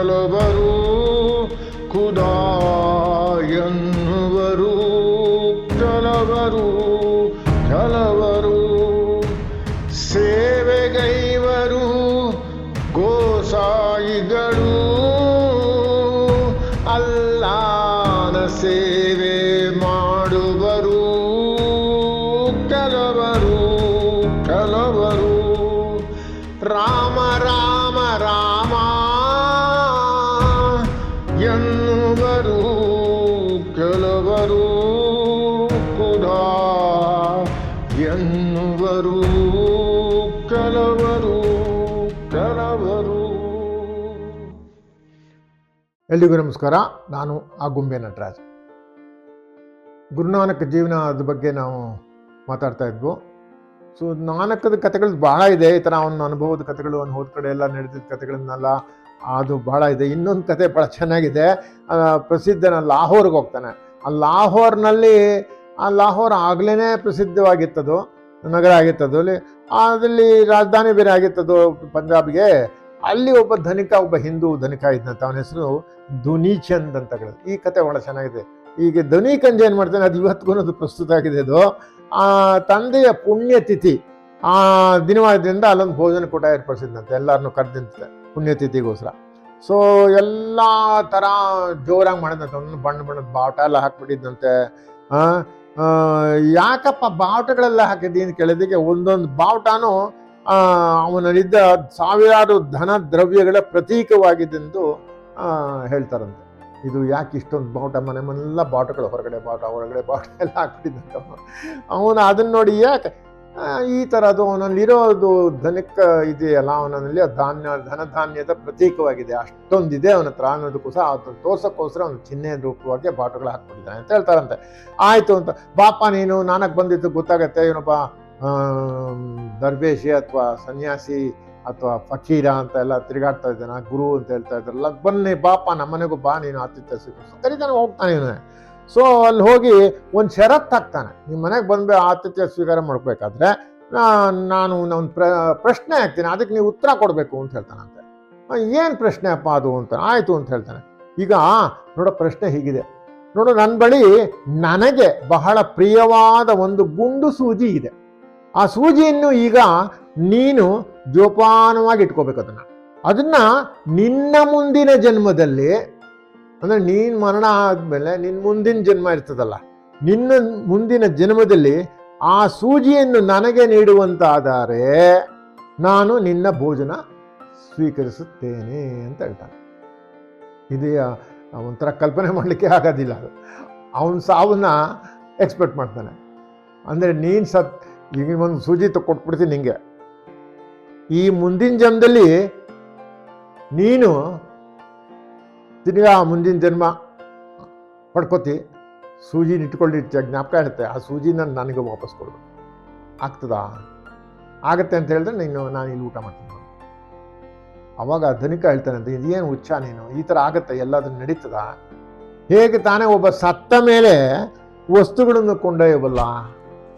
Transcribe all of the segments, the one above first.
ಕೆಲವರು ಎನ್ನುವರು ಕಲವರು ಕಲವರು. ಎಲ್ರಿಗೂ ನಮಸ್ಕಾರ. ನಾನು ಆಗುಂಬೆ ನಟರಾಜ್. ಗುರುನಾನಕ್ ಜೀವನದ ಬಗ್ಗೆ ನಾವು ಮಾತಾಡ್ತಾ ಇದ್ವು. ಸೊ ನಾನಕದ ಕಥೆಗಳು ಬಹಳ ಇದೆ. ಈ ಥರ ಅವನ ಅನುಭವದ ಕಥೆಗಳು ಅವ್ನು ಹೋದ ಕಡೆ ಎಲ್ಲ ನಡೆದಿದ್ದ ಕಥೆಗಳನ್ನೆಲ್ಲ ಅದು ಭಾಳ ಇದೆ. ಇನ್ನೊಂದು ಕತೆ ಭಾಳ ಚೆನ್ನಾಗಿದೆ. ಪ್ರಸಿದ್ಧನ ಲಾಹೋರ್ಗೆ ಹೋಗ್ತಾನೆ. ಆ ಲಾಹೋರ್ನಲ್ಲಿ ಆ ಲಾಹೋರ್ ಆಗ್ಲೇ ಪ್ರಸಿದ್ಧವಾಗಿತ್ತದು ನಗರ ಆಗಿತ್ತದು ಅಲ್ಲಿ ಅದಲ್ಲಿ ರಾಜಧಾನಿ ಬೇರೆ ಆಗಿತ್ತದು ಪಂಜಾಬ್ಗೆ. ಅಲ್ಲಿ ಒಬ್ಬ ಧನಿಕ, ಒಬ್ಬ ಹಿಂದೂ ಧನಿಕ ಇದ್ದಂತ ಅವನ ಹೆಸರು ಚಂದ್ ಅಂತ ಹೇಳಿದ್ರು ಈ ಕತೆ ಬಹಳ ಚೆನ್ನಾಗಿದೆ. ಈಗ ಧನಿಕಂಜ್ ಏನು ಮಾಡ್ತಾನೆ? ಅದು ಇವತ್ತಿಗೂ ಅದು ಪ್ರಸ್ತುತ ಆಗಿದೆ ಅದು ಆ ತಂದೆಯ ಪುಣ್ಯತಿಥಿ, ಆ ದಿನವಾದ್ರಿಂದ ಅಲ್ಲೊಂದು ಭೋಜನ ಕೂಟ ಏರ್ಪಡಿಸಿದಂತೆ ಎಲ್ಲರನ್ನು ಕರೆದಂತೆ ಪುಣ್ಯತಿಥಿಗೋಸ್ಕರ. ಸೊ ಎಲ್ಲ ಥರ ಜೋರಾಗಿ ಮಾಡಿದಂತೆ ಅವನು ಬಣ್ಣ, ಬಣ್ಣದ ಬಾಟ ಎಲ್ಲ ಹಾಕ್ಬಿಟ್ಟಿದ್ದಂತೆ ಯಾಕಪ್ಪ ಬಾವುಟಗಳೆಲ್ಲ ಹಾಕಿದ್ದೀನಿ ಅಂತ ಕೇಳಿದ್ದಕ್ಕೆ ಒಂದೊಂದು ಬಾವುಟನೂ ಅವನಲ್ಲಿದ್ದ ಸಾವಿರಾರು ಧನ ದ್ರವ್ಯಗಳ ಪ್ರತೀಕವಾಗಿದ್ದೆಂದು ಹೇಳ್ತಾರಂತೆ. ಇದು ಯಾಕೆ ಇಷ್ಟೊಂದು ಬಾವುಟ? ಮನೆ ಮನೆಲ್ಲ ಬಾವುಟಗಳು, ಹೊರಗಡೆ ಬಾವುಟ ಹೊರಗಡೆ ಬಾವುಟ ಎಲ್ಲ ಹಾಕ್ಬಿಟ್ಟಿದ್ದಂತ ಅವನು ಅದನ್ನ ನೋಡಿ ಯಾಕೆ ಈ ಅದು ಅವನಲ್ಲಿರೋದು ಧನಕ್ಕೆ ಇದೆಯಲ್ಲ, ಅವನಲ್ಲಿ ಧಾನ್ಯ, ಧನಧಾನ್ಯದ ಪ್ರತೀಕವಾಗಿದೆ. ಅಷ್ಟೊಂದಿದೆ ಅವನ ಹತ್ರ. ಅನ್ನೋದಕ್ಕೋಸ್ಕರ ಅದನ್ನು ತೋರ್ಸೋಕ್ಕೋಸ್ಕರ ಅವನು ಚಿಹ್ನೆ ರೂಪವಾಗಿ ಬಾಟುಗಳು ಹಾಕ್ಬಿಟ್ಟಿದ್ದಾನೆ ಅಂತ ಹೇಳ್ತಾರಂತೆ. ಆಯಿತು ಅಂತ, ಬಾಪ ನೀನು ನಾನಕ್ಕೆ ಬಂದಿದ್ದು ಗೊತ್ತಾಗತ್ತೆ ಇವನೊಬ್ಬ ದರ್ಬೇಶಿ ಅಥವಾ ಸನ್ಯಾಸಿ ಅಥವಾ ಫಕೀರ ಅಂತ ಎಲ್ಲ ತಿರುಗಾಡ್ತಾ ಇದ್ದಾನೆ ಗುರು ಅಂತ ಹೇಳ್ತಾ ಇದ್ದಾರಲ್ಲ, ಬನ್ನಿ ಬಾಪ ನಮ್ಮನೆಗೂ ಬಾ, ನೀನು ಆತಿಥ್ಯ ಕರೀತಾನೆ ಹೋಗ್ತಾನೆ ಇವನು. ಸೊ ಅಲ್ಲಿ ಹೋಗಿ ಒಂದು ಷರತ್ತು ಹಾಕ್ತಾನೆ. ನಿಮ್ಮ ಮನೆಗೆ ಬಂದು ಆತಿಥ್ಯ ಸ್ವೀಕಾರ ಮಾಡ್ಬೇಕಾದ್ರೆ ನಾನು ಒಂದು ಪ್ರ, ಪ್ರಶ್ನೆ ಹಾಕ್ತೀನಿ. ಅದಕ್ಕೆ ನೀವು ಉತ್ತರ ಕೊಡಬೇಕು ಅಂತ ಹೇಳ್ತಾನಂತೆ ಏನು ಪ್ರಶ್ನೆ ಅಪ್ಪ ಅದು ಅಂತ. ಆಯಿತು ಅಂತ ಹೇಳ್ತಾನೆ. ಈಗ ನೋಡೋ, ಪ್ರಶ್ನೆ ಹೀಗಿದೆ. ನೋಡು ನನ್ನ ಬಳಿ ನನಗೆ ಬಹಳ ಪ್ರಿಯವಾದ ಒಂದು ಗುಂಡು ಸೂಜಿ ಇದೆ. ಆ ಸೂಜಿಯನ್ನು ಈಗ ನೀನು ಜೋಪಾನವಾಗಿ ಇಟ್ಕೋಬೇಕು ಅದನ್ನು. ಅದನ್ನು ನಿನ್ನ ಮುಂದಿನ ಜನ್ಮದಲ್ಲಿ ಅಂದ್ರೆ ನೀನ್ ಮರಣ ಆದಮೇಲೆ ನಿನ್ನ ಮುಂದಿನ ಜನ್ಮ ಇರ್ತದಲ್ಲ, ನಿನ್ನ ಮುಂದಿನ ಜನ್ಮದಲ್ಲಿ ಆ ಸೂಜಿಯನ್ನು ನನಗೆ ನೀಡುವಂತಾದರೆ ನಾನು ನಿನ್ನ ಭೋಜನ ಸ್ವೀಕರಿಸುತ್ತೇನೆ ಅಂತ ಹೇಳ್ತಾನೆ. ಇದು ಯಾ- ಒಂಥರ ಕಲ್ಪನೆ ಮಾಡಲಿಕ್ಕೆ ಆಗೋದಿಲ್ಲ ಅದು. ಅವನ ಸಾವನ್ನ ಎಕ್ಸ್ಪೆಕ್ಟ್ ಮಾಡ್ತಾನೆ. ಅಂದರೆ ನೀನು ಸತ್, ಈಗ ಒಂದು ಸೂಜಿ ಕೊಟ್ಬಿಡ್ತೀನಿ ನಿಂಗೆ. ಈ ಮುಂದಿನ ಜನ್ಮದಲ್ಲಿ ನೀನು ತಿರ್ಗಾ ಮುಂದಿನ ಜನ್ಮ ಪಡ್ಕೊತಿ, ಸೂಜಿನ ಇಟ್ಕೊಂಡಿರ್ತೀಯ, ಜ್ಞಾಪಕ ಇರುತ್ತೆ, ಆ ಸೂಜಿನ ನನಗೆ ವಾಪಸ್ ಕೊಡು. ಆಗ್ತದಾ? ಆಗತ್ತೆ ಅಂತ ಹೇಳಿದ್ರೆ ನೀನು, ನಾನು ಇಲ್ಲಿ ಊಟ ಮಾಡ್ತೀನಿ ಅವಾಗ ಧನಿಕ ಹೇಳ್ತಾನೆ ಅಂತ ಇದೇನು ಹುಚ್ಚ ನೀನು? ಈ ಥರ ಆಗತ್ತೆ ಎಲ್ಲದನ್ನು ನಡೀತದ? ಹೇಗೆ ತಾನೇ ಒಬ್ಬ ಸತ್ತ ಮೇಲೆ ವಸ್ತುಗಳನ್ನು ಕೊಂಡೊಯ್ಯಬಲ್ಲ?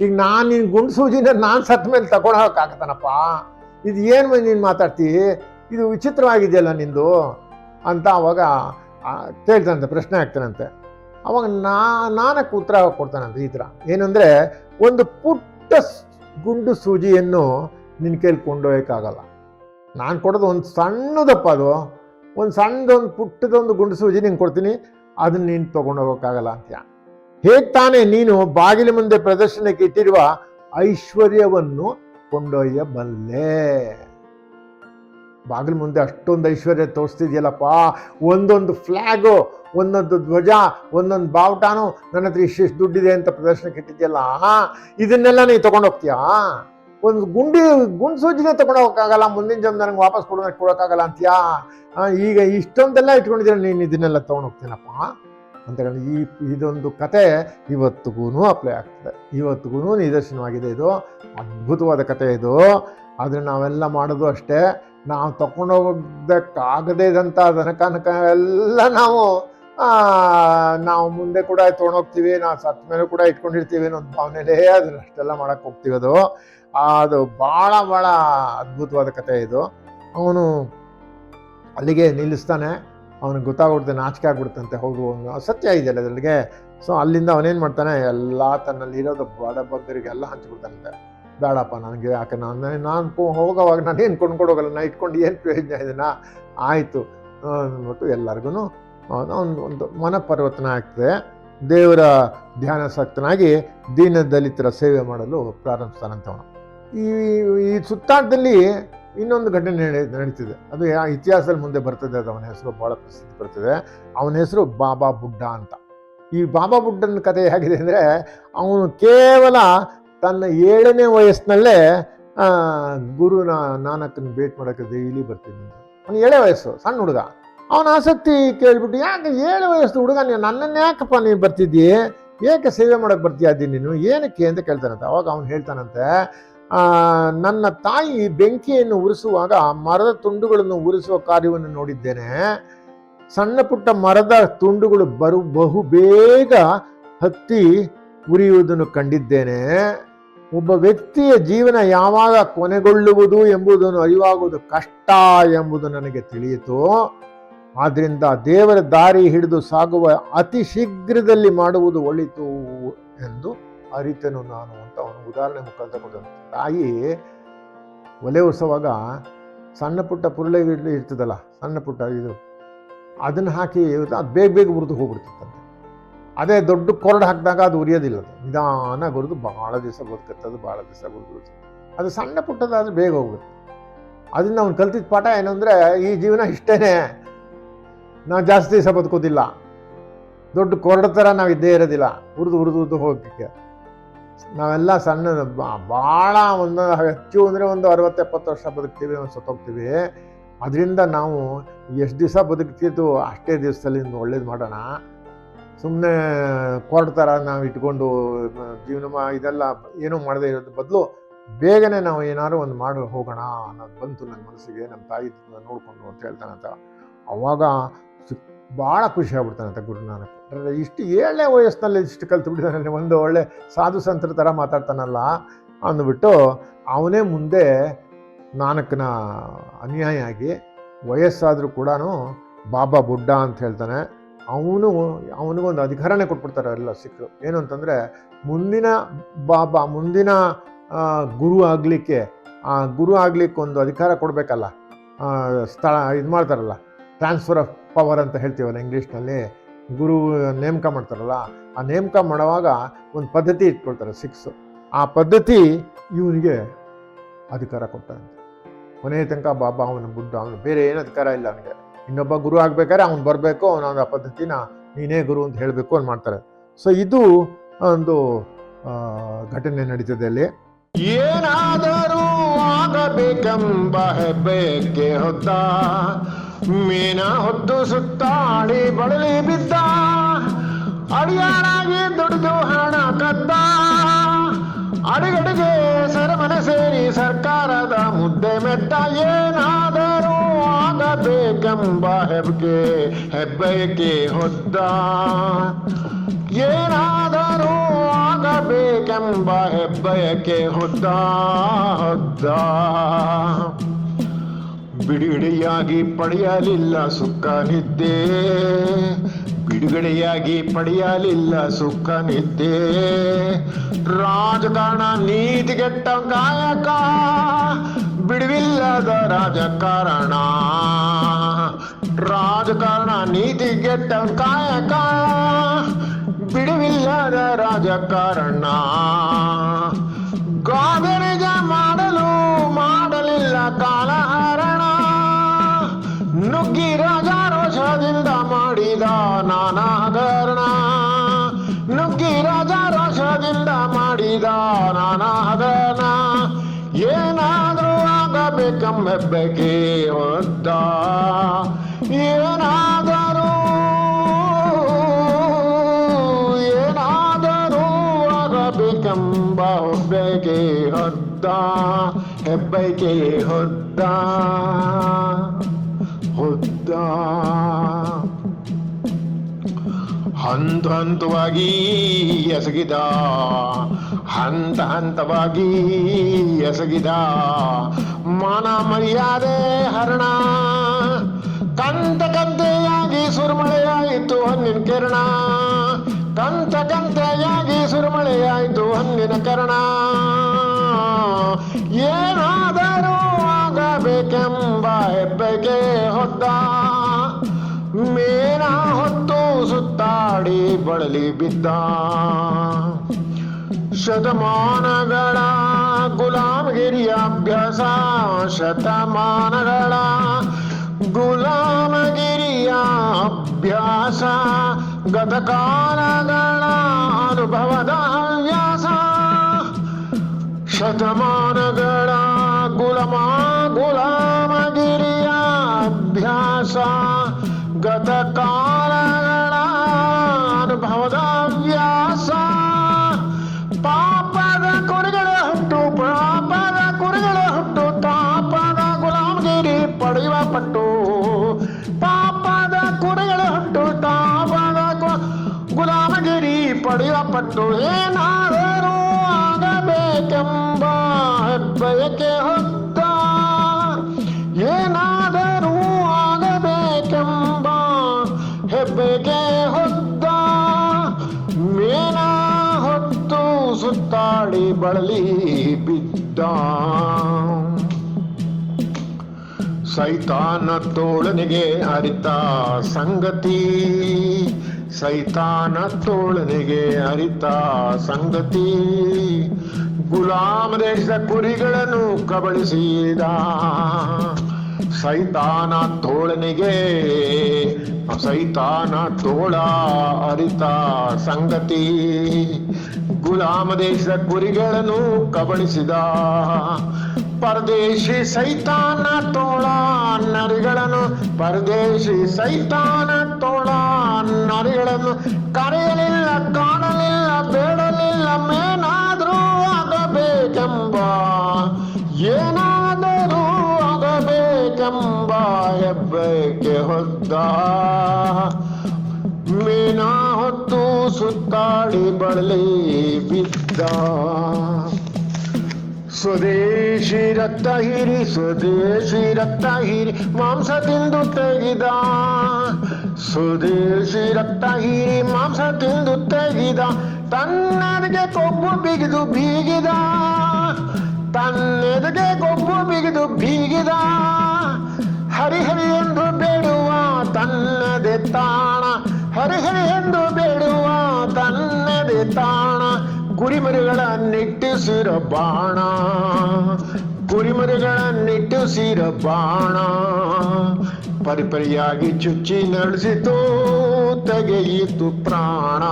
ಈಗ ನಾನು ನಿನ್ನ ಗುಂಡು ಸೂಜಿನ ನಾನು ಸತ್ತ ಮೇಲೆ ತಗೊಂಡು ಹೋಗಕ್ಕಾಗತ್ತನಪ್ಪ? ಇದು ಏನು ನೀನು ಮಾತಾಡ್ತೀ? ಇದು ವಿಚಿತ್ರವಾಗಿದೆಯಲ್ಲ ನಿಂದು? ಅಂತ ಅವಾಗ ಕೇಳ್ತಾನಂತೆ ಪ್ರಶ್ನೆ ಆಗ್ತಾನಂತೆ ಅವಾಗ ನಾ ನಾನಕ್ಕೆ ಉತ್ತರ ಕೊಡ್ತಾನಂತೆ ಈ ಥರ. ಏನಂದರೆ, ಒಂದು ಪುಟ್ಟ ಗುಂಡು ಸೂಜಿಯನ್ನು ನಿನ್ನ ಕೈಲಿ ಕೊಂಡೊಯ್ಯಕ್ಕಾಗಲ್ಲ. ನಾನು ಕೊಡೋದು ಒಂದು ಸಣ್ಣದಪ್ಪ ಅದು. ಒಂದು ಸಣ್ಣದೊಂದು, ಪುಟ್ಟದೊಂದು ಗುಂಡು ಸೂಜಿ ನಿಂಗೆ ಕೊಡ್ತೀನಿ. ಅದನ್ನ ನೀನು ತೊಗೊಂಡೋಗೋಕ್ಕಾಗಲ್ಲ ಅಂತ ಹೇಗೆ ತಾನೇ ನೀನು ಬಾಗಿಲ ಮುಂದೆ ಪ್ರದರ್ಶನಕ್ಕೆ ಇಟ್ಟಿರುವ ಐಶ್ವರ್ಯವನ್ನು ಕೊಂಡೊಯ್ಯಬಲ್ಲೆ. ಬಾಗಿಲ ಮುಂದೆ ಅಷ್ಟೊಂದು ಐಶ್ವರ್ಯ ತೋರಿಸ್ತಿದ್ಯಲ್ಲಪ್ಪ. ಒಂದೊಂದು ಫ್ಲ್ಯಾಗು ಒಂದೊಂದು ಧ್ವಜ, ಒಂದೊಂದು ಬಾವುಟಾನು ನನ್ನ ಹತ್ರ ಇಷ್ಟಿಷ್ಟು ದುಡ್ಡಿದೆ ಅಂತ ಪ್ರದರ್ಶನಕ್ಕೆ ಇಟ್ಟಿದ್ಯಲ್ಲ. ಇದನ್ನೆಲ್ಲ ನೀವು ತೊಗೊಂಡೋಗ್ತೀಯಾ ಒಂದು ಗುಂಡಿ, ಗುಂಡು ಸೂಜಿನೇ ತಗೊಂಡೋಗಕ್ಕಾಗಲ್ಲ ಮುಂದಿನ ಜನ ನನಗೆ ವಾಪಸ್ ಕೊಡೋ ಕೊಡೋಕ್ಕಾಗಲ್ಲ ಅಂತೀಯಾ? ಈಗ ಇಷ್ಟೊಂದೆಲ್ಲ ಇಟ್ಕೊಂಡಿದ್ದೀರ ನೀನು ಇದನ್ನೆಲ್ಲ ತೊಗೊಂಡೋಗ್ತೀನಪ್ಪ ಅಂತ ಹೇಳಿ ಈ ಇದೊಂದು ಕತೆ ಇವತ್ತಿಗೂ ಅಪ್ಲೈ ಆಗ್ತದೆ. ಇವತ್ತಿಗೂ ನಿದರ್ಶನವಾಗಿದೆ ಇದು. ಅದ್ಭುತವಾದ ಕತೆ ಇದು. ಆದರೆ ನಾವೆಲ್ಲ ಮಾಡೋದು ಅಷ್ಟೇ. ನಾವು ತಗೊಂಡೋಗೋದಕ್ಕಾಗದೇ ಇದ್ದಂಥ ದನಕನಕ ಎಲ್ಲ ನಾವು ನಾವು ಮುಂದೆ ಕೂಡ ತೊಗೊಂಡೋಗ್ತೀವಿ ನಾವು ಸತ್ತ ಮೇಲೆ ಕೂಡ ಇಟ್ಕೊಂಡಿರ್ತೀವಿ ಅನ್ನೋ ಭಾವನೆಲೇ ಅದನ್ನ ಅಷ್ಟೆಲ್ಲ ಮಾಡಕ್ಕೆ ಹೋಗ್ತೀವಿ ಅದು. ಅದು ಭಾಳ ಭಾಳ ಅದ್ಭುತವಾದ ಕಥೆ ಇದು. ಅವನು ಅಲ್ಲಿಗೆ ನಿಲ್ಲಿಸ್ತಾನೆ. ಅವನಿಗೆ ಗೊತ್ತಾಗ್ಬಿಡ್ತಾನೆ ನಾಚಿಕೆ ಆಗ್ಬಿಡುತ್ತಂತೆ ಹೋಗು ಅವನು ಸತ್ಯ ಇದೆಯಲ್ಲ ಅದ್ರಲ್ಲಿಗೆ. ಸೊ ಅಲ್ಲಿಂದ ಅವನೇನು ಮಾಡ್ತಾನೆ, ಎಲ್ಲ ತನ್ನಲ್ಲಿ ಇರೋದು ಬಡ ಬಗ್ಗರಿಗೆಲ್ಲ ಹಂಚ್ಬಿಡ್ತಾನಂತೆ. ಬೇಡಪ್ಪ ನನಗೆ, ಯಾಕೆ ನಾನು ನಾನು ಹೋಗೋವಾಗ ನಾನೇನು ಕೊಂಡ್ಕೊಡೋಗಲ್ಲ ನಾ ನಾನು ಇಟ್ಕೊಂಡು ಏನು ಪ್ರಯೋಜನ ಇದನ್ನ ಆಯಿತು. ಅಂದ್ಬಿಟ್ಟು ಎಲ್ಲರಿಗೂ ಒಂದು ಒಂದು ಮನಪರಿವರ್ತನೆ ಆಗ್ತದೆ. ದೇವರ ಧ್ಯಾನಾಸಕ್ತನಾಗಿ ದೀನ ದಲಿತರ ಸೇವೆ ಮಾಡಲು ಪ್ರಾರಂಭಿಸ್ತಾನಂತ ಅವನು ಈ ಈ ಸುತ್ತಾಟದಲ್ಲಿ ಇನ್ನೊಂದು ಘಟನೆ ನಡೆ- ನಡೀತಿದೆ. ಅದು ಇತಿಹಾಸದಲ್ಲಿ ಮುಂದೆ ಬರ್ತದೆ, ಅದು ಅವನ ಹೆಸರು ಭಾಳ ಪ್ರಸಿದ್ಧಿ ಬರ್ತದೆ ಅವನ ಹೆಸರು ಬಾಬಾ ಬುಡ್ಡ ಅಂತ. ಈ ಬಾಬಾ ಬುಡ್ಡನ ಕಥೆ ಹೇಗಿದೆ ಅಂದರೆ, ಅವನು ಕೇವಲ ತನ್ನ ಏಳನೇ ವಯಸ್ಸಿನಲ್ಲೇ ಗುರು ಗುರುನ ನಾನಕನ ಭೇಟಿ ಮಾಡೋಕ್ಕೆ ಡೈಲಿ ಬರ್ತೀನಿ ಅವನು ಏಳೇ ವಯಸ್ಸು, ಸಣ್ಣ ಹುಡುಗ. ಅವನ ಆಸಕ್ತಿ ಕೇಳಿಬಿಟ್ಟು, ಯಾಕೆ ಏಳು ವಯಸ್ಸು ಹುಡುಗ, ನೀನು ನನ್ನನ್ನು ಯಾಕಪ್ಪ ನೀನು ಬರ್ತಿದ್ದೀಯ ಏಕೆ ಸೇವೆ ಮಾಡೋಕ್ಕೆ ಬರ್ತೀಯ ನೀನು? ಏನಕ್ಕೆ? ಅಂತ ಕೇಳ್ತಾನಂತೆ. ಅವಾಗ ಅವನು ಹೇಳ್ತಾನಂತೆ ನನ್ನ ತಾಯಿ ಬೆಂಕಿಯನ್ನು ಉರಿಸುವಾಗ, ಮರದ ತುಂಡುಗಳನ್ನು ಉರಿಸುವ ಕಾರ್ಯವನ್ನು ನೋಡಿದ್ದೇನೆ. ಸಣ್ಣ ಪುಟ್ಟ ಮರದ ತುಂಡುಗಳು ಬರು ಬಹು ಬೇಗ ಹತ್ತಿ ಉರಿಯುವುದನ್ನು ಕಂಡಿದ್ದೇನೆ. ಒಬ್ಬ ವ್ಯಕ್ತಿಯ ಜೀವನ ಯಾವಾಗ ಕೊನೆಗೊಳ್ಳುವುದು ಎಂಬುದನ್ನು ಅರಿವಾಗುವುದು ಕಷ್ಟ ಎಂಬುದು ನನಗೆ ತಿಳಿಯಿತು. ಆದ್ದರಿಂದ ದೇವರ ದಾರಿ ಹಿಡಿದು ಸಾಗುವ ಅತಿ ಶೀಘ್ರದಲ್ಲಿ ಮಾಡುವುದು ಒಳಿತು ಎಂದು ಅರಿತನು ನಾನು ಅಂತ ಅವನು ಉದಾಹರಣೆ ಮುಖಾಂತರ ಕೊಟ್ಟನು ತಾಯಿ, ಒಲೆ ಉರಿಸುವಾಗ ಸಣ್ಣ ಪುಟ್ಟ ಪುರುಳೆ ಇರ್ತದಲ್ಲ, ಸಣ್ಣ ಪುಟ್ಟ ಇದು, ಅದನ್ನು ಹಾಕಿ ಅದು ಬೇಗ ಬೇಗ ಮುರಿದು ಹೋಗ್ಬಿಡ್ತಿತ್ತಂತೆ ಅದೇ ದೊಡ್ಡ ಕೊರಡು ಹಾಕಿದಾಗ ಅದು ಉರಿಯೋದಿಲ್ಲ ಅದು ನಿಧಾನ ಗುರಿದು ಭಾಳ ದಿವಸ ಬದುಕತ್ತದು ಭಾಳ ದಿವಸ ಬದುಕುತ್ತೆ ಅದು ಸಣ್ಣ ಪುಟ್ಟದಾದ್ರೆ ಬೇಗ ಹೋಗುತ್ತೆ ಅದನ್ನ ಅವ್ನು ಕಲ್ತಿದ್ದ ಪಾಠ ಏನಂದರೆ ಈ ಜೀವನ ಇಷ್ಟೇ ನಾವು ಜಾಸ್ತಿ ದಿವಸ ಬದುಕೋದಿಲ್ಲ. ದೊಡ್ಡ ಕೊರಡ ಥರ ನಾವು ಇದ್ದೇ ಇರೋದಿಲ್ಲ. ಉರಿದು ಉರಿದು ಉರಿದು ಹೋಗಕ್ಕೆ ನಾವೆಲ್ಲ ಸಣ್ಣ ಭಾಳ ಒಂದು ಹೆಚ್ಚು ಅಂದರೆ ಒಂದು ಅರವತ್ತೆಪ್ಪತ್ತು ವರ್ಷ ಬದುಕ್ತೀವಿ, ಒಂದು ಸತ್ತೋಗ್ತೀವಿ ಅದರಿಂದ ನಾವು ಎಷ್ಟು ದಿವಸ ಬದುಕ್ತಿದ್ದು ಅಷ್ಟೇ ದಿವಸದಲ್ಲಿ ಒಳ್ಳೇದು ಮಾಡೋಣ. ಸುಮ್ಮನೆ ಕೋರ್ಟ್ ಥರ ನಾವು ಇಟ್ಕೊಂಡು, ಜೀವನ ಇದೆಲ್ಲ ಏನೂ ಮಾಡದೇ ಇರೋದ್ರ ಬದಲು ಬೇಗನೆ ನಾವು ಏನಾದ್ರು ಒಂದು ಮಾಡಿ ಹೋಗೋಣ ಅನ್ನೋದು ಬಂತು ನನ್ನ ಮನಸ್ಸಿಗೆ ನಮ್ಮ ತಾಯಿ ನೋಡಿಕೊಂಡು ಅಂತ ಹೇಳ್ತಾನಂತ. ಅವಾಗ ಭಾಳ ಖುಷಿ ಆಗ್ಬಿಡ್ತಾನಂತ ಗುರುನಾನಕ್ ಇಷ್ಟು ಏಳನೇ ವಯಸ್ಸಿನಲ್ಲಿ ಇಷ್ಟು ಕಲ್ತು ಬಿಟ್ಟಿದ್ದಾನೆ ಒಂದು ಒಳ್ಳೆ ಸಾಧು ಸಂತರ ಥರ ಮಾತಾಡ್ತಾನಲ್ಲ ಅಂದ್ಬಿಟ್ಟು ಅವನೇ ಮುಂದೆ ನಾನಕನ ಅನ್ಯಾಯ ಆಗಿ ವಯಸ್ಸಾದರೂ ಕೂಡ ಬಾಬಾ ಬುಡ್ಡ ಅಂತ ಹೇಳ್ತಾನೆ. ಅವನು, ಅವನಿಗೊಂದು ಅಧಿಕಾರನೇ ಕೊಟ್ಬಿಡ್ತಾರೆ ಎಲ್ಲ ಸಿಕ್ಕರು ಏನು ಅಂತಂದರೆ, ಮುಂದಿನ ಬಾಬಾ, ಮುಂದಿನ ಗುರು ಆಗಲಿಕ್ಕೆ, ಆ ಗುರು ಆಗಲಿಕ್ಕೆ ಒಂದು ಅಧಿಕಾರ ಕೊಡಬೇಕಲ್ಲ ಸ್ಥಳ ಇದು ಮಾಡ್ತಾರಲ್ಲ ಟ್ರಾನ್ಸ್ಫರ್ ಆಫ್ ಪವರ್ ಅಂತ ಹೇಳ್ತೀವಲ್ಲ ಇಂಗ್ಲೀಷ್ನಲ್ಲಿ, ಗುರು ನೇಮಕ ಮಾಡ್ತಾರಲ್ಲ, ಆ ನೇಮಕ ಮಾಡುವಾಗ ಒಂದು ಪದ್ಧತಿ ಇಟ್ಕೊಳ್ತಾರೆ ಸಿಕ್ಸು. ಆ ಪದ್ಧತಿ ಇವನಿಗೆ ಅಧಿಕಾರ ಕೊಡ್ತಾರೆ ಕೊನೆಯ ತನಕ ಬಾಬಾ ಅವನ ಬುದ್ಧ ಅವನು ಬೇರೆ ಏನು ಅಧಿಕಾರ ಇಲ್ಲ ಅವನಿಗೆ. ಇನ್ನೊಬ್ಬ ಗುರು ಆಗ್ಬೇಕಾದ್ರೆ ಅವ್ನು ಬರಬೇಕು, ಅವನ ಪದ್ಧತಿನ ನೀನೇ ಗುರು ಅಂತ ಹೇಳಬೇಕು ಅಂತ ಮಾಡ್ತಾರೆ. ಸೊ ಇದು ಒಂದು ಘಟನೆ ನಡೀತದೆ ಅಲ್ಲಿ. ಏನಾದರೂ ಆಗಬೇಕೆಂಬ ಹೆಬ್ಬೆಕ್ಕೆ ಹೊತ್ತ, ಮೀನ ಹೊತ್ತು ಸುತ್ತಾಡಿ ಬಳಲಿ ಬಿದ್ದ, ಅಡಿಯಾಳಾಗಿ ದುಡಿದು ಹಣ ಕದ್ದ ಅಡಿಗಡಿಗೆ ಸರಮನೆ ಸೇರಿ ಸರ್ಕಾರದ ಮುದ್ದೆ ಮೆತ್ತ. ಏನಾದರೂ ಆಗಬೇಕೆಂಬ ಹೆಬ್ಗೆ ಹೆಬ್ಬೆಕ್ಕೆ ಹೊದ್ದ. ಏನಾದರೂ ಆಗಬೇಕೆಂಬ ಹೆಬ್ಬಯಕೆ ಹೊದ್ದ ಹೊದ್ದ. ಬಿಡಿಯಾಗಿ ಪಡೆಯಲಿಲ್ಲ ಸುಖ ನಿದ್ದೆ. ಬಿಡುಗಡೆಯಾಗಿ ಪಡೆಯಲಿಲ್ಲ ಸುಖ ನಿದ್ದೆ ರಾಜಕಾರಣ ನೀತಿಗೆಟ್ಟ ಗಾಯಕ, ಬಿಡುವಿಲ್ಲದ ರಾಜಕಾರಣ. ರಾಜಕಾರಣ ನೀತಿಗೆಟ್ಟ ಕಾಯಕ ಬಿಡುವಿಲ್ಲದ ರಾಜಕಾರಣ. ಗಾದರಿಗೆ ಮಾಡಲು ಮಾಡಲಿಲ್ಲ ಕಾಲಹರಣ ಮಾಡಿದ ನಾನಾ ಹಗರಣ ನುಗ್ಗಿ ರಾಜ ರೋಷದಿಂದ ಮಾಡಿದ ನಾನಾ ಹಗರಣ ಏನಾದರೂ ಆಗಬೇಕೆಂಬೆಬ್ಬೆಗೆ ಹೊತ್ತ. ಏನಾದರೂ ಏನಾದರೂ ಆಗಬೇಕೆಂಬ ಹೊಬ್ಬೆಗೆ ಹೊದ್ದ ಹೆಬ್ಬೈಕೆ ಹೊತ್ತ. ಹೊದ್ದ ಹಂತ ಹಂತವಾಗಿ ಎಸಗಿದ, ಹಂತ ಹಂತವಾಗಿ ಎಸಗಿದ. ಮಾನ ಮರ್ಯಾದೆ ಹರಣ ಕಂತ ಕಂತೆಯಾಗಿ ಸುರುಮಳೆಯಾಯಿತು ಹಣ್ಣಿನ ಕಿರಣ. ಕಂತ ಕಂತೆಯಾಗಿ ಸುರುಮಳೆಯಾಯಿತು ಹಣ್ಣಿನ ಕರ್ಣ. ಸುತ್ತಾಡಿ ಬಳಲಿ ಬಿದ್ದ ಶತಮಾನಗಳ ಗುಲಾಮಗಿರಿಯ ಅಭ್ಯಾಸ ಶತಮಾನಗಳ ಗುಲಾಮಗಿರಿಯ ಅಭ್ಯಾಸ ಗತಕಾಲಗಳ ಅನುಭವದ ಹವ್ಯಾಸ ಶತಮಾನಗಳ ಗುಲಾಮ ಗುಲಾಮಗಿರಿಯ ಅಭ್ಯಾಸ ಗತಕಾಲಗಳ ಪಡೆಯುವ ಏನಾದರೂ ಆಗಬೇಕೆಂಬ ಬಯಕೆ ಹೊತ್ತ ಏನಾದರೂ ಆಗಬೇಕೆಂಬ ಹೆಬ್ಬೆಗೆ ಹೊತ್ತ ಮೇನ ಹೊತ್ತು ಸುತ್ತಾಡಿ ಬಳಲಿ ಬಿದ್ದ. ಸೈತಾನ ತೋಳನಿಗೆ ಅರಿತ ಸಂಗತಿ. ಸೈತಾನ ತೋಳನಿಗೆ ಅರಿತ ಸಂಗತಿ. ಗುಲಾಮ ದೇಶದ ಕುರಿಗಳನ್ನು ಕಬಳಿಸಿದ ಸೈತಾನ ತೋಳನಿಗೆ, ಸೈತಾನ ತೋಳ ಅರಿತ ಸಂಗತಿ. ಗುಲಾಮ ದೇಶದ ಕುರಿಗಳನ್ನು ಕಬಳಿಸಿದ ಪರದೇಶಿ ಸೈತಾನ ತೋಳ ನರಿಗಳನ್ನು ಪರದೇಶಿ ಸೈತಾನ ತೋಳ ನರಿಗಳನ್ನು ಕರೆಯಲಿಲ್ಲ, ಕಾಣಲಿಲ್ಲ, ಬೇಡಲಿಲ್ಲ, ಮೇನಾದರೂ ಆಗಬೇಕೆಂಬ, ಏನಾದರೂ ಆಗಬೇಕೆಂಬ ಹೆಬ್ಬೆಗೆ ಹೊದ್ದ. ಮೀನಾ ಹೊತ್ತು ಸುತ್ತಾಡಿ ಬಳಲಿ ಬಿದ್ದ. ಸ್ವದೇಶಿ ರಕ್ತ ಹಿರಿ ಸ್ವದೇಶಿ ರಕ್ತ ಹಿರಿ ಮಾಂಸ ತಿಂದು ತೆಗಿದ. ಸ್ವದೇಶಿ ರಕ್ತ ಹಿರಿ ಮಾಂಸ ತಿಂದು ತೆಗಿದ. ತನ್ನದಿಗೆ ಕೊಬ್ಬು ಬಿಗಿದು ಬೀಗಿದ. ತನ್ನೆದಗೆ ಕೊಬ್ಬು ಬಿಗಿದು ಬೀಗಿದ. ಹರಿಹರಿ ಎಂದು ಬೇಡುವ ತನ್ನದೆ ತಾಣ. ಹರಿಹರಿ ಎಂದು ಬೇಡುವ ತನ್ನದೆ ತಾಣ. ಕುರಿಮರಿಗಳ ನಿಟ್ಟಿಸಿರ ಬಾಣ. ಕುರಿಮರಿಗಳ ನಿಟ್ಟಿಸಿರ ಬಾಣ. ಪರಿಪರಿಯಾಗಿ ಚುಚ್ಚಿ ನಡೆಸಿತು, ತೆಗೆಯಿತು ಪ್ರಾಣ.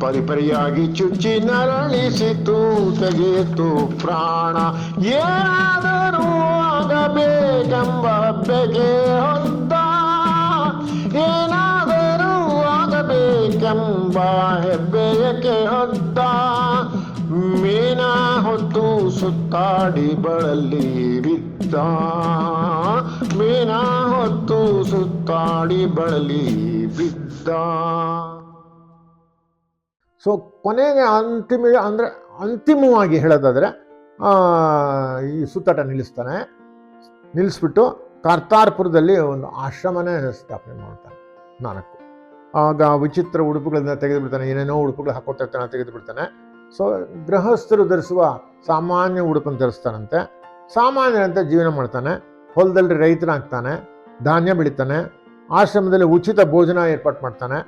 ಪರಿಪರಿಯಾಗಿ ಚುಚ್ಚಿ ನರಳಿಸಿತು, ತೆಗೆಯಿತು ಪ್ರಾಣ. ಏನಾದರೂ ಆಗಬೇಕೆಂಬ ಬೆಗೆ ಹೊತ್ತ ಏನಾದರೂ ಆಗಬೇಕೆಂಬ ಹೆಬ್ಬೆಯಕ್ಕೆ ಹೊದ್ದ ಮೀನ ಹೊತ್ತು ಸುತ್ತಾಡಿ ಬಳಲಿ ಬಿದ್ದ. ಮೀನ ಹೊತ್ತು ಸುತ್ತಾಡಿ ಬಳಲಿ ಬಿದ್ದ. ಸೊ, ಕೊನೆಗೆ ಅಂತಿಮ, ಅಂದರೆ ಅಂತಿಮವಾಗಿ ಹೇಳೋದಾದರೆ ಈ ಸುತ್ತಾಟ ನಿಲ್ಲಿಸ್ತಾನೆ. ನಿಲ್ಲಿಸ್ಬಿಟ್ಟು ಕರ್ತಾರ್ಪುರದಲ್ಲಿ ಒಂದು ಆಶ್ರಮನೇ ಸ್ಥಾಪನೆ ಮಾಡ್ತಾನೆ ನಾಲ್ಕು. ಆಗ ವಿಚಿತ್ರ ಉಡುಪುಗಳನ್ನ ತೆಗೆದುಬಿಡ್ತಾನೆ, ಏನೇನೋ ಉಡುಪುಗಳು ಹಾಕೊತಿರ್ತಾನೆ ತೆಗೆದುಬಿಡ್ತಾನೆ. ಸೊ ಗೃಹಸ್ಥರು ಧರಿಸುವ ಸಾಮಾನ್ಯ ಉಡುಪನ್ನು ಧರಿಸ್ತಾನಂತೆ. ಸಾಮಾನ್ಯರಂತೆ ಜೀವನ ಮಾಡ್ತಾನೆ, ಹೊಲದಲ್ಲಿ ರೈತನಾಗ್ತಾನೆ, ಧಾನ್ಯ ಬೆಳಿತಾನೆ, ಆಶ್ರಮದಲ್ಲಿ ಉಚಿತ ಭೋಜನ ಏರ್ಪಾಟ್ ಮಾಡ್ತಾನೆ.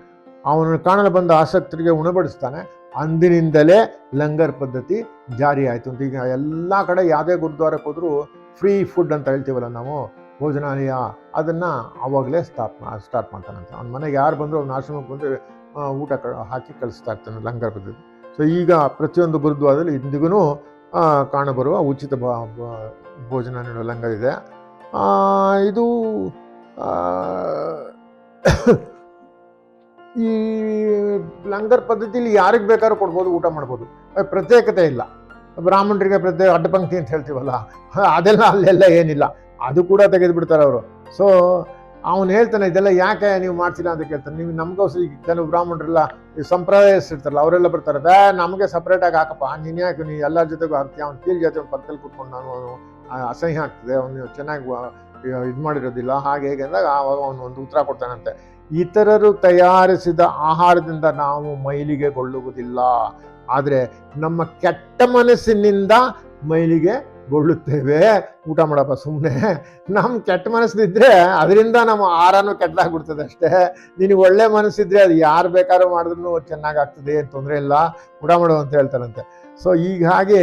ಅವನನ್ನು ಕಾಣಲು ಬಂದ ಆಸಕ್ತರಿಗೆ ಉಣಬಡಿಸ್ತಾನೆ. ಅಂದಿನಿಂದಲೇ ಲಂಗರ್ ಪದ್ಧತಿ ಜಾರಿ ಆಯಿತು ಅಂತ ಈಗ ಎಲ್ಲ ಕಡೆ ಯಾವುದೇ ಗುರುದ್ವಾರಕ್ಕೆ ಹೋದರೂ ಫ್ರೀ ಫುಡ್ ಅಂತ ಹೇಳ್ತೀವಲ್ಲ ನಾವು. ಭೋಜನಾಲಯ ಅದನ್ನು ಆವಾಗಲೇ ಸ್ಟಾಪ್ ಸ್ಟಾರ್ಟ್ ಮಾಡ್ತಾನಂತೆ ಅವ್ನ ಮನೆಗೆ ಯಾರು ಬಂದರೂ ಅವ್ನ ಆಶ್ರಮಕ್ಕೆ ಬಂದರೆ ಊಟ ಕ, ಹಾಕಿ ಕಳಿಸ್ತಾ ಇರ್ತಾನೆ ಲಂಗರ್ ಪದ್ಧತಿ ಸೊ ಈಗ ಪ್ರತಿಯೊಂದು ಗುರುದ್ವಾರದಲ್ಲಿ ಇಂದಿಗೂ ಕಾಣಬರುವ ಉಚಿತ ಭೋಜನ ನೀಡುವ ಲಂಗರ್ ಇದೆ. ಇದು ಈ ಲಂಗರ್ ಪದ್ಧತಿಲಿ ಯಾರಿಗೆ ಬೇಕಾದ್ರೂ ಕೊಡ್ಬೋದು, ಊಟ ಮಾಡ್ಬೋದು. ಪ್ರತ್ಯೇಕತೆ ಇಲ್ಲ. ಬ್ರಾಹ್ಮಣರಿಗೆ ಪ್ರತ್ಯೇಕ ಅಡ್ಡಪಂಕ್ತಿ ಅಂತ ಹೇಳ್ತೀವಲ್ಲ, ಅದೆಲ್ಲ ಅಲ್ಲೆಲ್ಲ ಏನಿಲ್ಲ. ಅದು ಕೂಡ ತೆಗೆದು ಬಿಡ್ತಾರೆ ಅವರು. ಸೊ ಅವನು ಹೇಳ್ತಾನೆ, ಇದೆಲ್ಲ ಯಾಕೆ ನೀವು ಮಾಡ್ತೀರಾ ಅಂತ ಕೇಳ್ತಾನೆ. ನೀವು ನಮಗೋಸ್ಕರ ಈಗ ಕೆಲವು ಬ್ರಾಹ್ಮಣರೆಲ್ಲ ಈ ಸಂಪ್ರದಾಯಿಸಿರ್ತಾರಲ್ಲ ಅವರೆಲ್ಲ ಬರ್ತಾರೆ. ಬೇ ನಮಗೆ ಸಪ್ರೇಟಾಗಿ ಹಾಕಪ್ಪ. ನೀನು ಯಾಕೆ, ನೀ ಎಲ್ಲರ ಜೊತೆಗೂ ಹಾಕ್ತೀಯ? ಅವ್ನು ಕೀಲ್ ಜೊತೆ ಪಕ್ಕದಲ್ಲಿ ಕೂತ್ಕೊಂಡು ನಾನು ಅವನು ಅಸಹ್ಯ ಆಗ್ತದೆ. ಅವನು ಚೆನ್ನಾಗಿ ಇದು ಮಾಡಿರೋದಿಲ್ಲ. ಹಾಗೆ ಹೇಗೆ ಅಂದಾಗ ಆವಾಗ ಅವನು ಒಂದು ಉತ್ತರ ಕೊಡ್ತಾನಂತೆ. ಇತರರು ತಯಾರಿಸಿದ ಆಹಾರದಿಂದ ನಾವು ಮೈಲಿಗೆ ಕೊಳ್ಳುವುದಿಲ್ಲ. ಆದರೆ ನಮ್ಮ ಕೆಟ್ಟ ಮನಸ್ಸಿನಿಂದ ಮೈಲಿಗೆ ಗೊಳ್ಳುತ್ತೇವೆ ಊಟ ಮಾಡಪ್ಪ ಸುಮ್ಮನೆ ನಮ್ಮ ಕೆಟ್ಟ ಮನಸ್ಸಿದ್ರೆ ಅದರಿಂದ ನಮ್ಮ ಆಹಾರನೂ ಕೆಟ್ಟದಾಗ್ಬಿಡ್ತದೆ ಅಷ್ಟೇ. ನಿನಗೆ ಒಳ್ಳೆ ಮನಸ್ಸಿದ್ರೆ ಅದು ಯಾರು ಬೇಕಾದ್ರೂ ಮಾಡಿದ್ರು ಚೆನ್ನಾಗಾಗ್ತದೆ, ಏನು ತೊಂದರೆ ಇಲ್ಲ. ಊಟ ಮಾಡು ಅಂತ ಹೇಳ್ತಾರಂತೆ. ಸೊ ಈಗ ಹಾಗೆ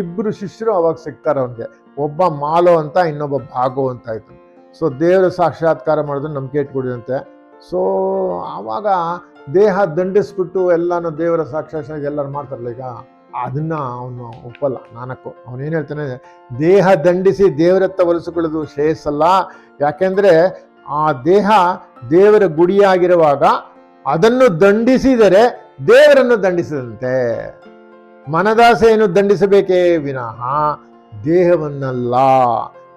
ಇಬ್ಬರು ಶಿಷ್ಯರು ಅವಾಗ ಸಿಗ್ತಾರೆ ಅವನಿಗೆ. ಒಬ್ಬ ಮಾಲೋ ಅಂತ, ಇನ್ನೊಬ್ಬ ಭಾಗೋ ಅಂತ ಆಯಿತು. ಸೊ ದೇವರ ಸಾಕ್ಷಾತ್ಕಾರ ಮಾಡಿದ್ರು ನಂಬಿಕೆ ಇಟ್ಕೊಡಿದಂತೆ ಸೊ ಆವಾಗ ದೇಹ ದಂಡಿಸ್ಬಿಟ್ಟು ಎಲ್ಲಾನು ದೇವರ ಸಾಕ್ಷಾತ್ ಎಲ್ಲರೂ ಮಾಡ್ತಾರಲ್ಲ ಈಗ. ಅದನ್ನ ಅವನು ಒಪ್ಪಲ್ಲ. ನಾನಕ್ಕು. ಅವನೇನು ಹೇಳ್ತಾನೆ, ದೇಹ ದಂಡಿಸಿ ದೇವರತ್ತ ಒಲಿಸಿಕೊಳ್ಳೋದು ಶ್ರೇಯಸ್ಸಲ್ಲ. ಯಾಕೆಂದ್ರೆ ಆ ದೇಹ ದೇವರ ಗುಡಿಯಾಗಿರುವಾಗ ಅದನ್ನು ದಂಡಿಸಿದರೆ ದೇವರನ್ನು ದಂಡಿಸಿದಂತೆ. ಮನದಾಸೆಯನ್ನು ದಂಡಿಸಬೇಕೇ ವಿನಃ ದೇಹವನ್ನಲ್ಲ.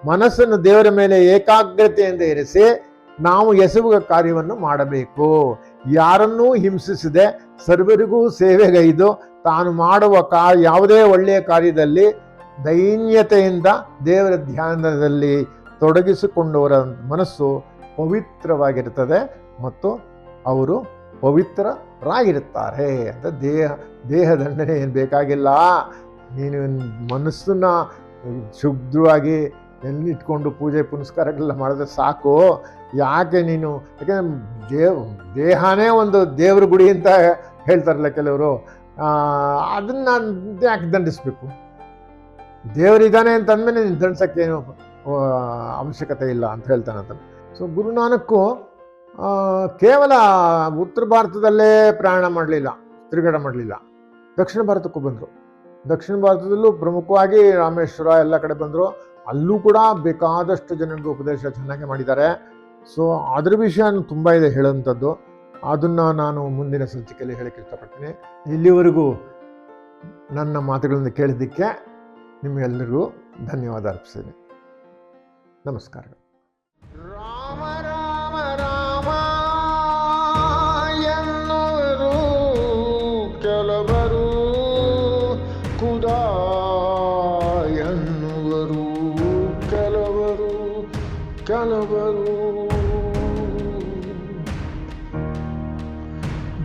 ಮನಸ್ಸನ್ನು ದೇವರ ಮೇಲೆ ಏಕಾಗ್ರತೆಯಿಂದ ಇರಿಸಿ ನಾವು ಎಸಗುವ ಕಾರ್ಯವನ್ನು ಮಾಡಬೇಕು. ಯಾರನ್ನೂ ಹಿಂಸಿಸದೆ ಸರ್ವರಿಗೂ ಸೇವೆಗೈದು ತಾನು ಮಾಡುವ ಕಾ ಯಾವುದೇ ಒಳ್ಳೆಯ ಕಾರ್ಯದಲ್ಲಿ ದೈನ್ಯತೆಯಿಂದ ದೇವರ ಧ್ಯಾನದಲ್ಲಿ ತೊಡಗಿಸಿಕೊಂಡವರ ಮನಸ್ಸು ಪವಿತ್ರವಾಗಿರುತ್ತದೆ ಮತ್ತು ಅವರು ಪವಿತ್ರರಾಗಿರುತ್ತಾರೆ ಅಂತ ದೇಹ ದೇಹದಂಡನೆ ಏನು ಬೇಕಾಗಿಲ್ಲ. ನೀನು ಮನಸ್ಸನ್ನ ಶುದ್ಧವಾಗಿ ಎಲ್ಲಿಟ್ಕೊಂಡು ಪೂಜೆ ಪುನಸ್ಕಾರಗಳೆಲ್ಲ ಮಾಡಿದ್ರೆ ಸಾಕು. ಯಾಕೆ ನೀನು, ಯಾಕೆಂದ್ರೆ ದೇವ್, ದೇಹನೇ ಒಂದು ದೇವ್ರ ಗುಡಿ ಅಂತ ಹೇಳ್ತಾರಲ್ಲ ಕೆಲವರು. ಅದನ್ನ ಯಾಕೆ ದಂಡಿಸ್ಬೇಕು? ದೇವರಿದ್ದಾನೆ ಅಂತ ಅಂದಮೇಲೆ ನೀನು ದಂಡಿಸೋಕ್ಕೇನು ಅವಶ್ಯಕತೆ ಇಲ್ಲ ಅಂತ ಹೇಳ್ತಾನೆ ಅಂತ ಸೊ ಗುರುನಾನಕ್ಕು ಕೇವಲ ಉತ್ತರ ಭಾರತದಲ್ಲೇ ಪ್ರಯಾಣ ಮಾಡಲಿಲ್ಲ, ತಿರುಗಾಟ ಮಾಡಲಿಲ್ಲ. ದಕ್ಷಿಣ ಭಾರತಕ್ಕೂ ಬಂದರು. ದಕ್ಷಿಣ ಭಾರತದಲ್ಲೂ ಪ್ರಮುಖವಾಗಿ ರಾಮೇಶ್ವರ ಎಲ್ಲ ಕಡೆ ಬಂದರು. ಅಲ್ಲೂ ಕೂಡ ಬೇಕಾದಷ್ಟು ಜನರಿಗೆ ಉಪದೇಶ ಚೆನ್ನಾಗಿ ಮಾಡಿದ್ದಾರೆ. ಸೊ ಅದ್ರ ವಿಷಯ ತುಂಬ ಇದೆ ಹೇಳೋಂಥದ್ದು ಅದನ್ನು ನಾನು ಮುಂದಿನ ಸಂಚಿಕೆಯಲ್ಲಿ ಹೇಳಕ್ಕೆ ಇಷ್ಟಪಡ್ತೀನಿ. ಇಲ್ಲಿವರೆಗೂ ನನ್ನ ಮಾತುಗಳನ್ನು ಕೇಳಿದ್ದಕ್ಕೆ ನಿಮಗೆಲ್ಲರಿಗೂ ಧನ್ಯವಾದ ಅರ್ಪಿಸ್ತೀನಿ. ನಮಸ್ಕಾರಗಳು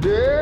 Yeah.